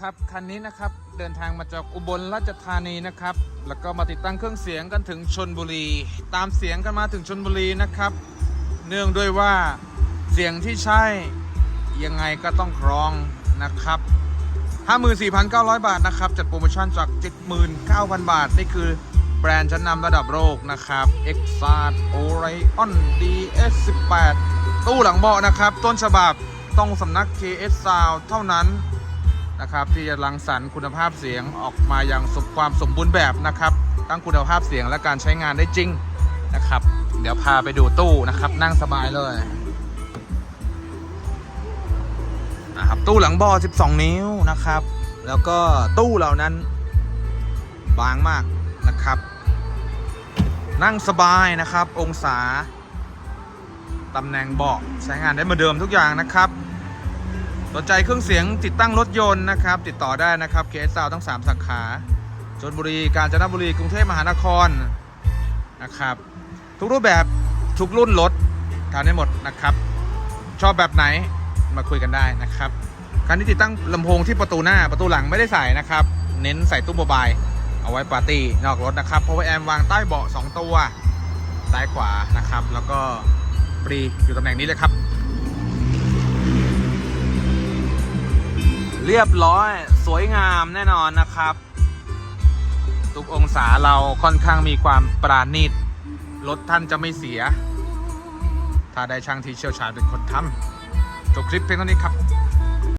ครับคันนี้นะครับเดินทางมาจากอุบลราชธานีนะครับ แล้วก็มาติดตั้งเครื่องเสียงกันถึงชนบุรี ตามเสียงกันมาถึงชนบุรีนะครับ เนื่องด้วยว่าเสียงที่ใช่ยังไงก็ต้องครองนะครับ 54,900 บาทนะครับ จัดโปรโมชั่นจาก 79,000 บาท นี่คือแบรนด์ชั้นนำระดับโลกนะครับ e x a d Orion DS18 ตู้หลังเบาะนะครับ ต้นฉบับต้องสำนัก KS Sound เท่านั้น นะครับ ที่จะรังสรรค์คุณภาพเสียงออกมาอย่างสมความสมบูรณ์แบบนะครับทั้งคุณภาพเสียงและการใช้งานได้จริงนะครับ เดี๋ยวพาไปดูตู้นะครับ นั่งสบายเลยนะครับตู้หลังเบอ12 นิ้วนะครับ แล้วก็ตู้เหล่านั้นบางมากนะครับ นั่งสบายนะครับ องศาตำแหน่งเบาะใช้งานได้เหมือนเดิมทุกอย่างนะครับ สนใจเครื่องเสียงติดตั้งรถยนต์นะครับ ติดต่อได้นะครับเคสซาวทั้ง 3 สาขาชนบุรีกาญจนบุรีกรุงเทพมหานครนะครับ ทุกรูปแบบทุกรุ่นรถทำได้หมดนะครับ ชอบแบบไหนมาคุยกันได้นะครับคันนี้ติดตั้งลำโพงที่ประตูหน้าประตูหลังไม่ได้ใส่นะครับ เน้นใส่ตู้โมบายเอาไว้ปาร์ตี้นอกรถนะครับเพราะว่าแอมวางใต้เบาะ2ตัวซ้ายขวานะครับ แล้วก็ปรีอยู่ตำแหน่งนี้เลยครับ เรียบร้อยสวยงามแน่นอนนะครับ ทุกองศาเราค่อนข้างมีความปราณีตรถท่านจะไม่เสีย ถ้าได้ช่างที่เชี่ยวชาญเป็นคนทำจบคลิปเพียงเท่านี้ครับ